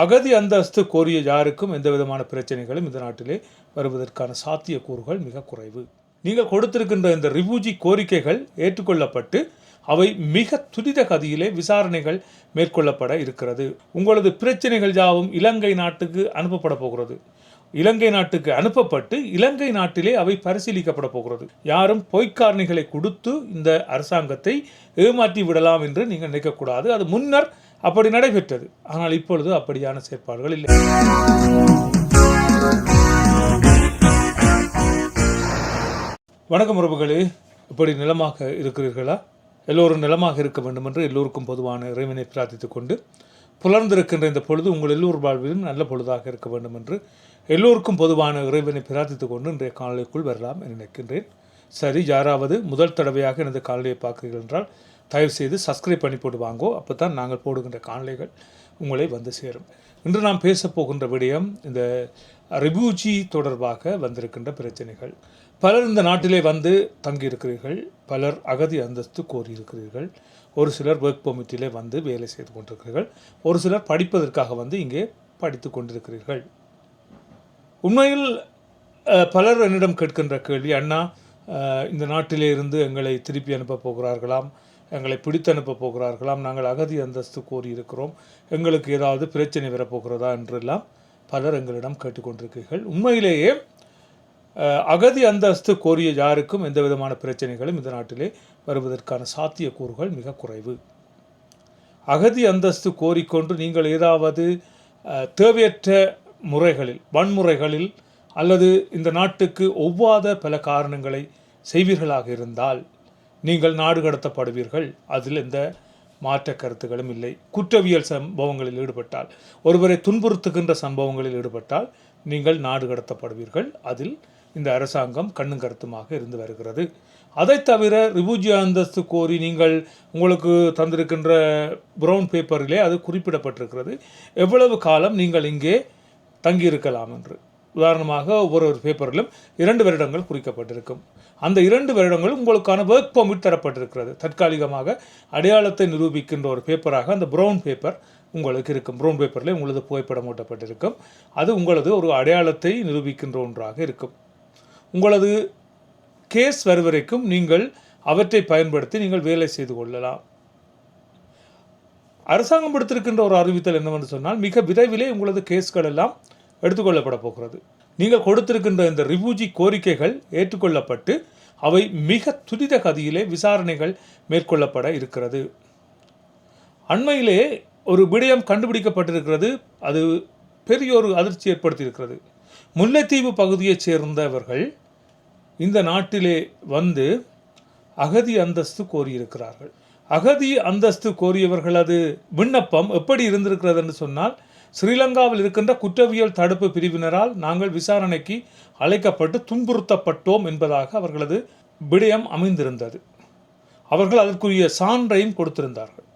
அகதி அந்தஸ்து கோரிய யாருக்கும் எந்த விதமான பிரச்சனைகளும் இந்த நாட்டிலே வருவதற்கான சாத்தியக்கூறுகள் மிக குறைவு. நீங்கள் கொடுத்திருக்கின்ற இந்த ரிபூஜி கோரிக்கைகள் ஏற்றுக்கொள்ளப்பட்டு அவை மிக துரித கதியிலே விசாரணைகள் மேற்கொள்ளப்பட இருக்கிறது. உங்களது பிரச்சனைகள் யாவும் இலங்கை நாட்டுக்கு அனுப்பப்பட போகிறது. இலங்கை நாட்டுக்கு அனுப்பப்பட்டு இலங்கை நாட்டிலே அவை பரிசீலிக்கப்பட போகிறது. யாரும் பொய்க்காரணிகளை கொடுத்து இந்த அரசாங்கத்தை ஏமாற்றி விடலாம் என்று நீங்கள் நினைக்கக்கூடாது. அது முன்னர் அப்படி நடைபெற்றது. ஆனால் இப்பொழுது அப்படியான செயற்பாடுகள் இல்லை. வணக்கம் உறவுகளே. இப்படி நிலமாக இருக்கிறீர்களா? எல்லோரும் நிலமாக இருக்க வேண்டும் என்று எல்லோருக்கும் பொதுவான இறைவனை பிரார்த்தித்துக் கொண்டு புலர்ந்திருக்கின்ற இந்த பொழுது உங்கள் எல்லோர் வாழ்விலும் நல்ல பொழுதாக இருக்க வேண்டும் என்று எல்லோருக்கும் பொதுவான இறைவனை பிரார்த்தித்துக் கொண்டு இன்றைய காணொலிக்குள் வரலாம் என நினைக்கின்றேன். சரி யாராவது முதல் தடவையாக எனது காணொலியை பார்க்கிறீர்கள் என்றால் தயவு செய்து சப்ஸ்கிரைப் பண்ணி போட்டு வாங்கோ. அப்போ தான் நாங்கள் போடுகின்ற காணொலிகள் உங்களை வந்து சேரும். இன்று நாம் பேசப்போகின்ற விடயம் இந்த ரிபூஜி தொடர்பாக வந்திருக்கின்ற பிரச்சனைகள். பலர் இந்த நாட்டிலே வந்து தங்கியிருக்கிறீர்கள். பலர் அகதி அந்தஸ்து கோரியிருக்கிறீர்கள். ஒரு சிலர் ஒர்க் பெர்மிட்டிலே வந்து வேலை செய்து கொண்டிருக்கிறீர்கள். ஒரு சிலர் படிப்பதற்காக வந்து இங்கே படித்து கொண்டிருக்கிறீர்கள். உண்மையில் பலர் என்னிடம் கேட்கின்ற கேள்வி அண்ணா இந்த நாட்டிலே இருந்து எங்களை திருப்பி அனுப்ப போகிறார்களாம்? எங்களை பிடித்து அனுப்ப போகிறார்களாம். நாங்கள் அகதி அந்தஸ்து கோரியிருக்கிறோம். எங்களுக்கு ஏதாவது பிரச்சனை வரப்போகிறதா என்றெல்லாம் பலர் எங்களிடம் கேட்டுக்கொண்டிருக்கிறீர்கள். உண்மையிலேயே அகதி அந்தஸ்து கோரிய யாருக்கும் எந்த விதமான பிரச்சனைகளும் இந்த நாட்டிலே வருவதற்கான சாத்தியக்கூறுகள் மிக குறைவு. அகதி அந்தஸ்து கோரிக்கொண்டு நீங்கள் ஏதாவது தேவையற்ற முறைகளில் வன்முறைகளில் அல்லது இந்த நாட்டுக்கு ஒவ்வாத பல காரணங்களை செய்வீர்களாக இருந்தால் நீங்கள் நாடு கடத்தப்படுவீர்கள். அதில் எந்த மாற்ற கருத்துகளும் இல்லை. குற்றவியல் சம்பவங்களில் ஈடுபட்டால் ஒருவரை துன்புறுத்துகின்ற சம்பவங்களில் ஈடுபட்டால் நீங்கள் நாடு கடத்தப்படுவீர்கள். அதில் இந்த அரசாங்கம் கண்ணும் கருத்துமாக இருந்து வருகிறது. அதை தவிர ரிபூஜி அந்தஸ்து கோரி நீங்கள் உங்களுக்கு தந்திருக்கின்ற ப்ரௌன் பேப்பரிலே அது குறிப்பிடப்பட்டிருக்கிறது. எவ்வளவு காலம் நீங்கள் இங்கே தங்கியிருக்கலாம் என்று. உதாரணமாக ஒவ்வொரு ஒரு பேப்பரிலும் இரண்டு வருடங்கள் குறிக்கப்பட்டிருக்கும். அந்த இரண்டு வருடங்களும் உங்களுக்கான ஒர்க் பர்மிட் தரப்பட்டிருக்கிறது. தற்காலிகமாக அடையாளத்தை நிரூபிக்கின்ற ஒரு பேப்பராக அந்த ப்ரௌன் பேப்பர் உங்களுக்கு இருக்கும். ப்ரௌன் பேப்பரில் உங்களது புகைப்படம் ஓட்டப்பட்டிருக்கும். அது உங்களது ஒரு அடையாளத்தை நிரூபிக்கின்ற ஒன்றாக இருக்கும். உங்களது கேஸ் வருவரைக்கும் நீங்கள் அவற்றை பயன்படுத்தி நீங்கள் வேலை செய்து கொள்ளலாம். அரசாங்கம் எடுத்திருக்கின்ற ஒரு அறிவித்தல் என்னவென்று சொன்னால் மிக விரைவிலே உங்களது கேஸ்கள் எல்லாம் எடுத்துக்கொள்ளப்பட போகிறது. நீங்கள் கொடுத்திருக்கின்ற இந்த ரிபூஜி கோரிக்கைகள் ஏற்றுக்கொள்ளப்பட்டு அவை மிக துரித கதியிலே விசாரணைகள் மேற்கொள்ளப்பட இருக்கிறது. அண்மையிலே ஒரு விடயம் கண்டுபிடிக்கப்பட்டிருக்கிறது. அது பெரிய ஒரு அதிர்ச்சி ஏற்படுத்தியிருக்கிறது. முல்லைத்தீவு பகுதியைச் சேர்ந்தவர்கள் இந்த நாட்டிலே வந்து அகதி அந்தஸ்து கோரியிருக்கிறார்கள். அகதி அந்தஸ்து கோரியவர்களது விண்ணப்பம் எப்படி இருந்திருக்கிறது என்று சொன்னால் ஸ்ரீலங்காவில் இருக்கின்ற குற்றவியல் தடுப்பு பிரிவினரால் நாங்கள் விசாரணைக்கு அழைக்கப்பட்டு துன்புறுத்தப்பட்டோம் என்பதாக அவர்களது விடயம் அமைந்திருந்தது. அவர்கள் அதற்குரிய சான்றையும் கொடுத்திருந்தார்கள்.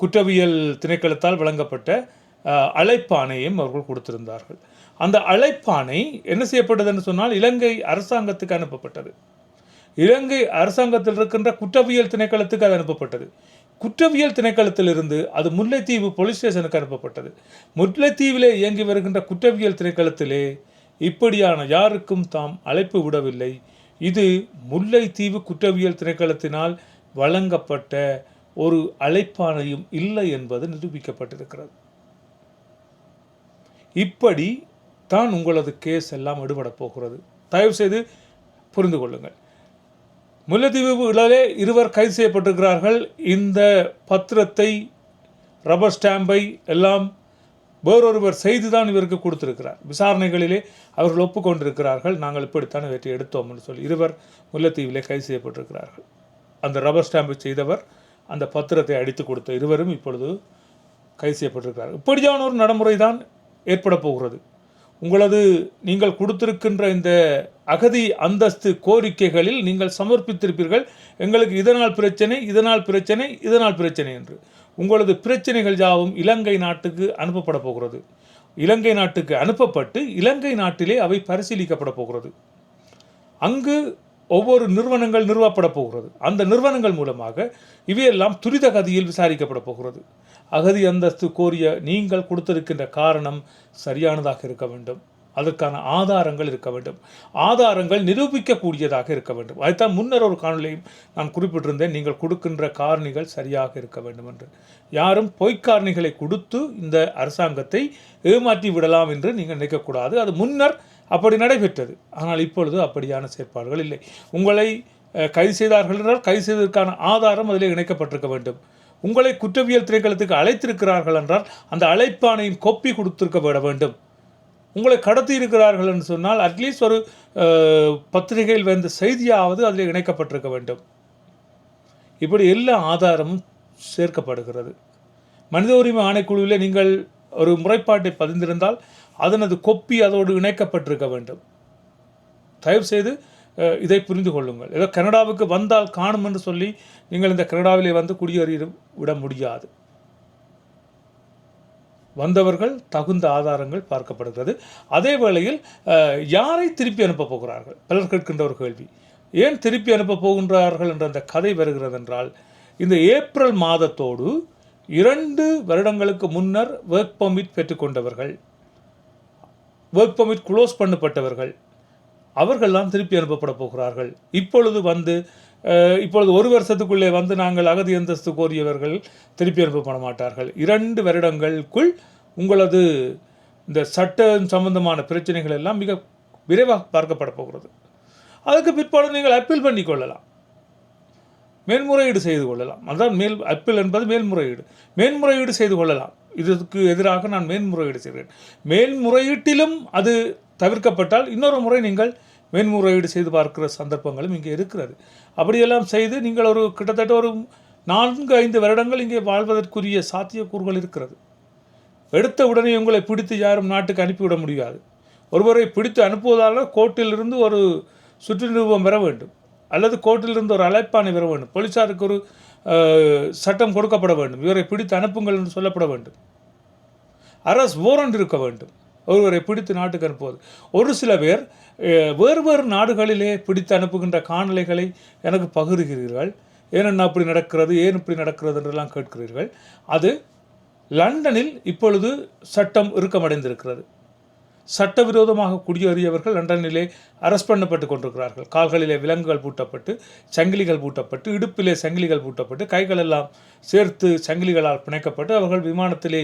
குற்றவியல் திணைக்களத்தால் வழங்கப்பட்ட அஹ், அழைப்பாணையும் அவர்கள் கொடுத்திருந்தார்கள். அந்த அழைப்பாணை என்ன செய்யப்பட்டது என்று சொன்னால் இலங்கை அரசாங்கத்துக்கு அனுப்பப்பட்டது. இலங்கை அரசாங்கத்தில் இருக்கின்ற குற்றவியல் திணைக்களத்துக்கு அது அனுப்பப்பட்டது. குற்றவியல் திணைக்களத்திலிருந்து அது முல்லைத்தீவு போலீஸ் ஸ்டேஷனுக்கு அனுப்பப்பட்டது. முல்லைத்தீவிலே இயங்கி வருகின்ற குற்றவியல் திணைக்களத்திலே இப்படியான யாருக்கும் தாம் அழைப்பு விடவில்லை. இது முல்லைத்தீவு குற்றவியல் திணைக்களத்தினால் வழங்கப்பட்ட ஒரு அழைப்பாணையும் இல்லை என்பது நிரூபிக்கப்பட்டிருக்கிறது. இப்படி தான் உங்களது கேஸ் எல்லாம் விடுபடப் போகிறது. தயவுசெய்து புரிந்து கொள்ளுங்கள். முல்லைத்தீவுகளிலே இருவர் கைது செய்யப்பட்டிருக்கிறார்கள். இந்த பத்திரத்தை ரப்பர் ஸ்டாம்பை எல்லாம் வேறொருவர் செய்து தான் இவருக்கு கொடுத்திருக்கிறார். விசாரணைகளிலே அவர்கள் ஒப்புக்கொண்டிருக்கிறார்கள். நாங்கள் இப்படித்தான் இவற்றை எடுத்தோம் சொல்லி இருவர் முல்லைத்தீவிலே கைது செய்யப்பட்டிருக்கிறார்கள். அந்த ரப்பர் ஸ்டாம்பை செய்தவர் அந்த பத்திரத்தை அடித்து கொடுத்த இருவரும் இப்பொழுது கைது செய்யப்பட்டிருக்கிறார்கள். இப்படியான ஒரு நடைமுறை தான் ஏற்பட போகிறது. உங்களது நீங்கள் கொடுத்திருக்கின்ற இந்த அகதி அந்தஸ்து கோரிக்கைகளில் நீங்கள் சமர்ப்பித்திருப்பீர்கள். எங்களுக்கு இதனால் பிரச்சனை இதனால் பிரச்சனை இதனால் பிரச்சனை என்று. உங்களது பிரச்சனைகள் யாவும் இலங்கை நாட்டுக்கு அனுப்பப்பட போகிறது. இலங்கை நாட்டுக்கு அனுப்பப்பட்டு இலங்கை நாட்டிலே அவை பரிசீலிக்கப்பட போகிறது. அங்கு ஒவ்வொரு நிறுவனங்கள் நிறுவப்பட போகிறது. அந்த நிறுவனங்கள் மூலமாக இவையெல்லாம் துரித கதியில் விசாரிக்கப்பட போகிறது. அகதி அந்தஸ்து கோரிய நீங்கள் கொடுத்திருக்கின்ற காரணம் சரியானதாக இருக்க வேண்டும். அதற்கான ஆதாரங்கள் இருக்க வேண்டும். ஆதாரங்கள் நிரூபிக்கக்கூடியதாக இருக்க வேண்டும். அதுதான் முன்னர் ஒரு காணொலியும் நான் குறிப்பிட்டிருந்தேன். நீங்கள் கொடுக்கின்ற காரணிகள் சரியாக இருக்க வேண்டும் என்று. யாரும் பொய்க்காரணிகளை கொடுத்து இந்த அரசாங்கத்தை ஏமாற்றி விடலாம் என்று நீங்கள் நினைக்கக்கூடாது. அது முன்னர் அப்படி நடைபெற்றது. ஆனால் இப்பொழுது அப்படியான செயற்பாடுகள் இல்லை. உங்களை கைது செய்தார்கள் என்றால் கைது செய்ததற்கான ஆதாரம் அதில் இணைக்கப்பட்டிருக்க வேண்டும். உங்களை குற்றவியல் திரைக்களத்துக்கு அழைத்திருக்கிறார்கள் என்றால் அந்த அழைப்பானையும் கொப்பி கொடுத்திருக்க விட வேண்டும். உங்களை கடத்தி இருக்கிறார்கள் என்று சொன்னால் அட்லீஸ்ட் ஒரு பத்திரிகையில் வந்த செய்தியாவது அதில் இணைக்கப்பட்டிருக்க வேண்டும். இப்படி எல்லா ஆதாரமும் சேர்க்கப்படுகிறது. மனித உரிமை ஆணைக்குழுவில் நீங்கள் ஒரு முறைப்பாட்டை பதிந்திருந்தால் அதனது கொப்பி அதோடு இணைக்கப்பட்டிருக்க வேண்டும். தயவுசெய்து இதை புரிந்து கொள்ளுங்கள். ஏதோ கனடாவுக்கு வந்தால் காணும் என்று சொல்லி நீங்கள் இந்த கனடாவிலே வந்து குடியேறி விட முடியாது. வந்தவர்கள் தகுந்த ஆதாரங்கள் பார்க்கப்படுகிறது. அதே வேளையில் யாரை திருப்பி அனுப்பப் போகிறார்கள்? பலர் கேட்கின்ற ஒரு கேள்வி. ஏன் திருப்பி அனுப்பப் போகின்றார்கள் என்ற அந்த கதை வருகிறது என்றால் இந்த ஏப்ரல் மாதத்தோடு இரண்டு வருடங்களுக்கு முன்னர் ஒர்க் பர்மிட் பெற்றுக்கொண்டவர்கள் ஒர்க் பர்மிட் க்ளோஸ் பண்ணப்பட்டவர்கள் அவர்கள்லாம் திருப்பி அனுப்பப்பட போகிறார்கள். இப்பொழுது வந்து இப்பொழுது ஒரு வருஷத்துக்குள்ளே வந்து நாங்கள் அகதி அந்தஸ்து கோரியவர்கள் திருப்பி அனுப்பப்பட மாட்டார்கள். இரண்டு வருடங்களுக்குள் உங்களது இந்த சட்டம் சம்பந்தமான பிரச்சனைகள் எல்லாம் மிக விரைவாக பார்க்கப்பட போகிறது. அதுக்கு பிற்பாடு நீங்கள் அப்பீல் பண்ணி கொள்ளலாம். மேல்முறையீடு செய்து கொள்ளலாம். அதான் மேல் அப்பீல் என்பது மேல்முறையீடு மேல்முறையீடு செய்து கொள்ளலாம். இதற்கு எதிராக நான் மேன்முறையீடு செய்கிறேன். மேல்முறையீட்டிலும் அது தவிர்க்கப்பட்டால் இன்னொரு முறை நீங்கள் மேன்முறையீடு செய்து பார்க்கிற சந்தர்ப்பங்களும் இங்கே இருக்கிறது. அப்படியெல்லாம் செய்து நீங்கள் ஒரு கிட்டத்தட்ட ஒரு நான்கு ஐந்து வருடங்கள் இங்கே வாழ்வதற்குரிய சாத்தியக்கூறுகள் இருக்கிறது. எடுத்த உடனே உங்களை பிடித்து யாரும் நாட்டுக்கு அனுப்பிவிட முடியாது. ஒருவரை பிடித்து அனுப்புவதால் கோர்ட்டிலிருந்து ஒரு சுற்று நிரூபம் பெற வேண்டும். அல்லது கோர்ட்டிலிருந்து ஒரு அழைப்பானை பெற வேண்டும். போலீசாருக்கு ஒரு சட்டம் கொடுக்கப்பட வேண்டும். இவரை பிடித்து அனுப்புங்கள் என்று சொல்லப்பட வேண்டும். அரசு ஓரண்டு இருக்க வேண்டும். ஒருவரை பிடித்து நாட்டுக்கு அனுப்புவது ஒரு சில பேர் வேறு வேறு நாடுகளிலே பிடித்து அனுப்புகின்ற காணொளிகளை எனக்கு பகிர்கிறீர்கள். ஏனென்ன அப்படி நடக்கிறது ஏன் இப்படி நடக்கிறது என்றெல்லாம் கேட்கிறீர்கள். அது லண்டனில் இப்பொழுது சட்டம் இறுக்கமடைந்திருக்கிறது. சட்டவிரோதமாக குடியேறியவர்கள் லண்டனிலே அரெஸ்ட் பண்ணப்பட்டு கொண்டிருக்கிறார்கள். கால்களிலே விலங்குகள் பூட்டப்பட்டு சங்கிலிகள் பூட்டப்பட்டு இடுப்பிலே சங்கிலிகள் பூட்டப்பட்டு கைகளெல்லாம் சேர்த்து சங்கிலிகளால் பிணைக்கப்பட்டு அவர்கள் விமானத்திலே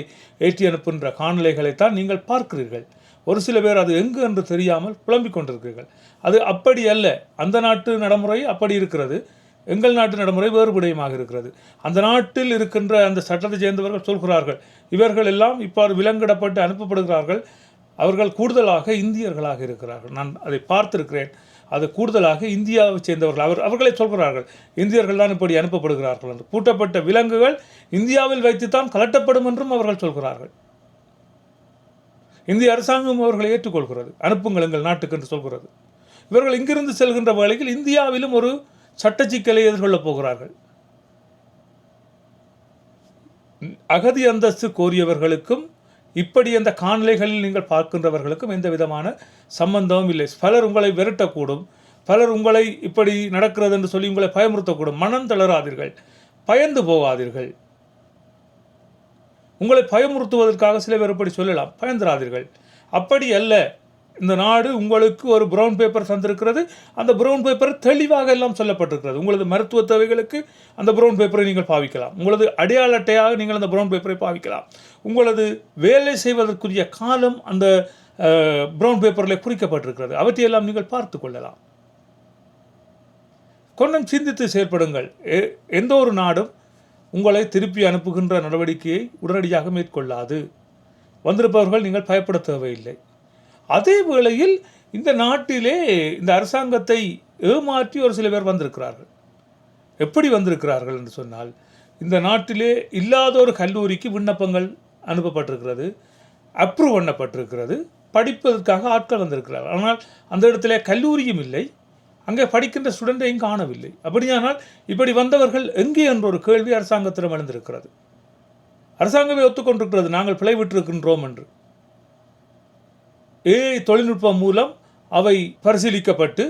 ஏற்றி அனுப்புகின்ற காணொளிகளைத்தான் நீங்கள் பார்க்கிறீர்கள். ஒரு சில பேர் அது எங்கு என்று தெரியாமல் புலம்பிக் கொண்டிருக்கிறீர்கள். அது அப்படி அல்ல. அந்த நாட்டு நடைமுறை அப்படி இருக்கிறது. எங்கள் நாட்டு நடைமுறை வேறுபடையமாக இருக்கிறது. அந்த நாட்டில் இருக்கின்ற அந்த சட்டத்தை சேர்ந்தவர்கள் சொல்கிறார்கள் இவர்கள் எல்லாம் இவ்வாறு விலங்கிடப்பட்டு அனுப்பப்படுகிறார்கள். அவர்கள் கூடுதலாக இந்தியர்களாக இருக்கிறார்கள். நான் அதை பார்த்திருக்கிறேன். அது கூடுதலாக இந்தியாவை சேர்ந்தவர்கள். அவர் அவர்களே சொல்கிறார்கள் இந்தியர்கள் தான் இப்படி அனுப்பப்படுகிறார்கள் என்று. பூட்டப்பட்ட விலங்குகள் இந்தியாவில் வைத்துத்தான் கலட்டப்படும் என்றும் அவர்கள் சொல்கிறார்கள். இந்திய அரசாங்கம் அவர்களை ஏற்றுக்கொள்கிறது. அனுப்புங்கள் எங்கள் நாட்டுக்கு என்று சொல்கிறது. இவர்கள் இங்கிருந்து செல்கின்ற வேளையில் இந்தியாவிலும் ஒரு சட்ட சிக்கலை எதிர்கொள்ளப் போகிறார்கள். அகதி அந்தஸ்து கோரியவர்களுக்கும் இப்படி அந்த காணலைகளில் நீங்கள் பார்க்கின்றவர்களுக்கும் எந்த விதமான சம்பந்தமும் இல்லை. பலர் உங்களை விரட்டக்கூடும். பலர் உங்களை இப்படி நடக்கிறது என்று சொல்லி உங்களை பயமுறுத்தக்கூடும். மனம் தளராதீர்கள். பயந்து போகாதீர்கள். உங்களை பயமுறுத்துவதற்காக சில பேர் இப்படி சொல்லலாம். பயந்துராதீர்கள் அப்படி அல்ல. இந்த நாடு உங்களுக்கு ஒரு ப்ரௌன் பேப்பர் தந்திருக்கிறது. அந்த ப்ரௌன் பேப்பர் தெளிவாக எல்லாம் சொல்லப்பட்டிருக்கிறது. உங்களது மருத்துவ தேவைகளுக்கு அந்த ப்ரௌன் பேப்பரை நீங்கள் பாவிக்கலாம். உங்களது அடையாள அட்டையாக நீங்கள் அந்த ப்ரௌன் பேப்பரை பாவிக்கலாம். உங்களது வேலை செய்வதற்குரிய காலம் அந்த ப்ரௌன் பேப்பரில் குறிக்கப்பட்டிருக்கிறது. அவற்றையெல்லாம் நீங்கள் பார்த்து கொள்ளலாம். கொஞ்சம் சிந்தித்து செயற்படுங்கள் எ- எந்த ஒரு நாடும் உங்களை திருப்பி அனுப்புகின்ற நடவடிக்கையை உடனடியாக மேற்கொள்ளாது. வந்திருப்பவர்கள் நீங்கள் பயப்பட தேவையில்லை. அதே வேளையில் இந்த நாட்டிலே இந்த அரசாங்கத்தை ஏமாற்றி ஒரு சில பேர் வந்திருக்கிறார்கள். எப்படி வந்திருக்கிறார்கள் என்று சொன்னால் இந்த நாட்டிலே இல்லாத ஒரு கல்லூரிக்கு விண்ணப்பங்கள் அனுப்பப்பட்டிருக்கிறது அப்ரூவ் பண்ணப்பட்டிருக்கிறது படிப்பதற்காக ஆட்கள் வந்திருக்கிறார்கள். ஆனால் அந்த இடத்துல கல்லூரியும் இல்லை அங்கே படிக்கின்ற ஸ்டூடெண்டையும் காணவில்லை. அப்படியானால் இப்படி வந்தவர்கள் எங்கே என்ற ஒரு கேள்வி அரசாங்கத்திடம் எழுந்திருக்கிறது. அரசாங்கமே ஒத்துக்கொண்டிருக்கிறது நாங்கள் பிழைவிட்டிருக்கின்றோம் என்று. ஏஐ தொழில்நுட்பம் மூலம் அவை பரிசீலிக்கப்பட்டு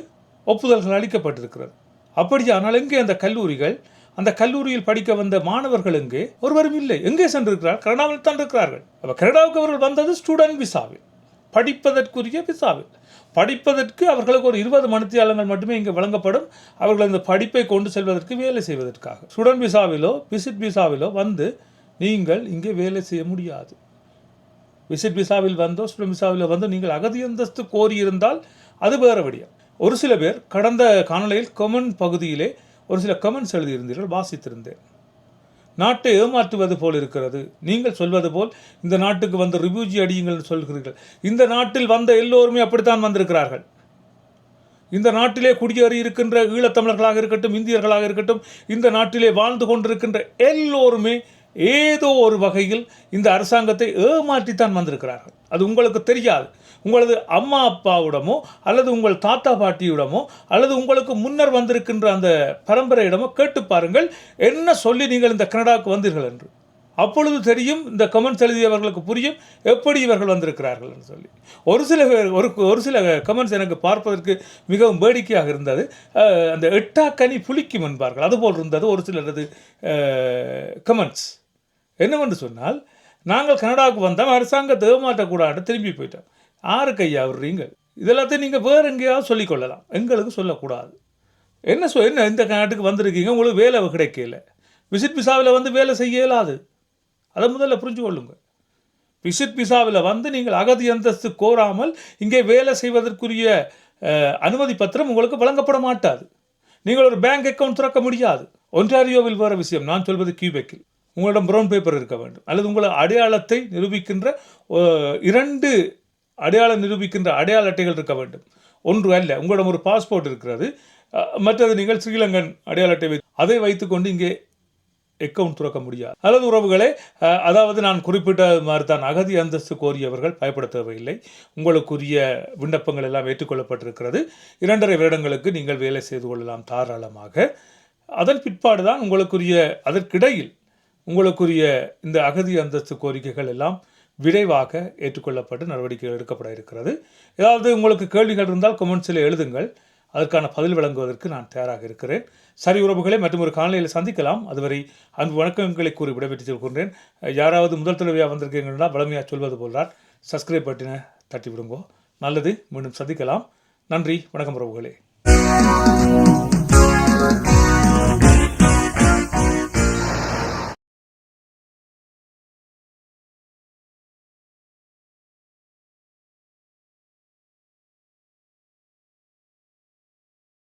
ஒப்புதல்கள் அளிக்கப்பட்டிருக்கிறது. அப்படியானால் எங்கே அந்த கல்லூரிகள்? அந்த கல்லூரியில் படிக்க வந்த மாணவர்கள் எங்கே? ஒருவரும் இல்லை. எங்கே சென்றிருக்கிறார்? கனடாவில் தான் இருக்கிறார்கள். அப்போ கனடாவுக்கு அவர்கள் வந்தது ஸ்டூடெண்ட் விசாவில் படிப்பதற்குரிய விசாவில் படிப்பதற்கு அவர்களுக்கு ஒரு இருபது மணித்தியாலங்கள் மட்டுமே இங்கே வழங்கப்படும். அவர்கள் அந்த படிப்பை கொண்டு செல்வதற்கு வேலை செய்வதற்காக. ஸ்டூடெண்ட் விசாவிலோ விசிட் விசாவிலோ வந்து நீங்கள் இங்கே வேலை செய்ய முடியாது. விசிட் விசாவில் வந்தோ ஸ்டூடெண்ட் விசாவில் வந்தோ நீங்கள் அகதி அந்தஸ்து கோரியிருந்தால் அது வேறு விடியம். ஒரு சில பேர் கடந்த காணொளியில் கமெண்ட் பகுதியிலே ஒரு சில கமெண்ட்ஸ் எழுதியிருந்தீர்கள் வாசித்திருந்தேன். நாட்டை ஏமாற்றுவது போல் இருக்கிறது. நீங்கள் சொல்வது போல் இந்த நாட்டுக்கு வந்து ரிவ்யூஜி அடியுங்கள் சொல்கிறீர்கள். இந்த நாட்டில் வந்த எல்லோருமே அப்படித்தான் வந்திருக்கிறார்கள். இந்த நாட்டிலே குடியேறி இருக்கின்ற ஈழத்தமிழர்களாக இருக்கட்டும் இந்தியர்களாக இருக்கட்டும் இந்த நாட்டிலே வாழ்ந்து கொண்டிருக்கின்ற எல்லோருமே ஏதோ ஒரு வகையில் இந்த அரசாங்கத்தை ஏமாற்றித்தான் வந்திருக்கிறார்கள். அது உங்களுக்கு தெரியாது. உங்களது அம்மா அப்பாவிடமோ அல்லது உங்கள் தாத்தா பாட்டியிடமோ அல்லது உங்களுக்கு முன்னர் வந்திருக்கின்ற அந்த பரம்பரையிடமோ கேட்டு பாருங்கள். என்ன சொல்லி நீங்கள் இந்த கனடாவுக்கு வந்தீர்கள் என்று. அப்பொழுது தெரியும் இந்த கமெண்ட்ஸ் எழுதியவர்களுக்கு புரியும் எப்படி இவர்கள் வந்திருக்கிறார்கள் என்று சொல்லி. ஒரு சில ஒரு ஒரு சில கமெண்ட்ஸ் எனக்கு பார்ப்பதற்கு மிகவும் வேடிக்கையாக இருந்தது. அந்த அந்த எட்டாக்கனி புளிக்கும் என்பார்கள். அதுபோல் இருந்தது ஒரு சிலரது கமெண்ட்ஸ் என்னவென்று சொன்னால் நாங்கள் கனடாவுக்கு வந்தோம் அரசாங்கத்தை ஏமாற்றக்கூடாது திரும்பி போயிட்டோம். ஆறு கையா விடுறீங்க. இதெல்லாத்தையும் நீங்கள் வேறு எங்கேயாவது சொல்லிக்கொள்ளலாம் எங்களுக்கு சொல்லக்கூடாது. என்ன சொ என்ன இந்த நாட்டுக்கு வந்திருக்கீங்க? உங்களுக்கு வேலை கிடைக்கல. விசிட் விசாவில் வந்து வேலை செய்ய இயலாது. அதை முதல்ல புரிஞ்சு கொள்ளுங்க. விசிட் விசாவில் வந்து நீங்கள் அகதி அந்தஸ்து கோராமல் இங்கே வேலை செய்வதற்குரிய அனுமதி பத்திரம் உங்களுக்கு வழங்கப்பட மாட்டாது. நீங்கள் ஒரு பேங்க் அக்கவுண்ட் திறக்க முடியாது. ஒன்டாரியோவில் வேறு விஷயம். நான் சொல்வது கியூபெக்கில். உங்களிடம் ப்ரௌன் பேப்பர் இருக்க வேண்டும். அல்லது உங்கள் அடையாளத்தை நிரூபிக்கின்ற இரண்டு அடையாளம் நிரூபிக்கின்ற அடையாள அட்டைகள் இருக்க வேண்டும். ஒன்று அல்ல உங்களிடம் ஒரு பாஸ்போர்ட் இருக்கிறது. மற்றது நீங்கள் ஸ்ரீலங்கன் அடையாள அட்டை வைத்து அதை வைத்துக்கொண்டு இங்கே அக்கவுண்ட் துறக்க முடியாது. அல்லது உறவுகளே அதாவது நான் குறிப்பிட்ட மாதிரி தான் அகதி அந்தஸ்து கோரியவர்கள் பயப்பட தேவையில்லை. உங்களுக்குரிய விண்ணப்பங்கள் எல்லாம் ஏற்றுக்கொள்ளப்பட்டிருக்கிறது. இரண்டரை வருடங்களுக்கு நீங்கள் வேலை செய்து கொள்ளலாம் தாராளமாக. அதன் பிற்பாடு தான் உங்களுக்குரிய அதற்கிடையில் உங்களுக்குரிய இந்த அகதி அந்தஸ்து கோரிக்கைகள் எல்லாம் விரைவாக ஏற்றுக்கொள்ளப்பட்டு நடவடிக்கைகள் எடுக்கப்பட இருக்கிறது. ஏதாவது உங்களுக்கு கேள்விகள் இருந்தால் கமெண்ட்ஸில் எழுதுங்கள். அதற்கான பதில் வழங்குவதற்கு நான் தயாராக இருக்கிறேன். சரி உறவுகளை மற்றும் ஒரு காலையில் சந்திக்கலாம். அதுவரை அன்பு வணக்கங்களை கூறி விடைபெற்று சொல்கின்றேன். யாராவது முதல் தடவையாக வந்திருக்கீங்கன்னா வளமையாக சொல்வது போல்தான் சப்ஸ்கிரைப் பட்டினை தட்டி விடுங்கோ நல்லது மீண்டும் சந்திக்கலாம். நன்றி வணக்கம் உறவுகளே.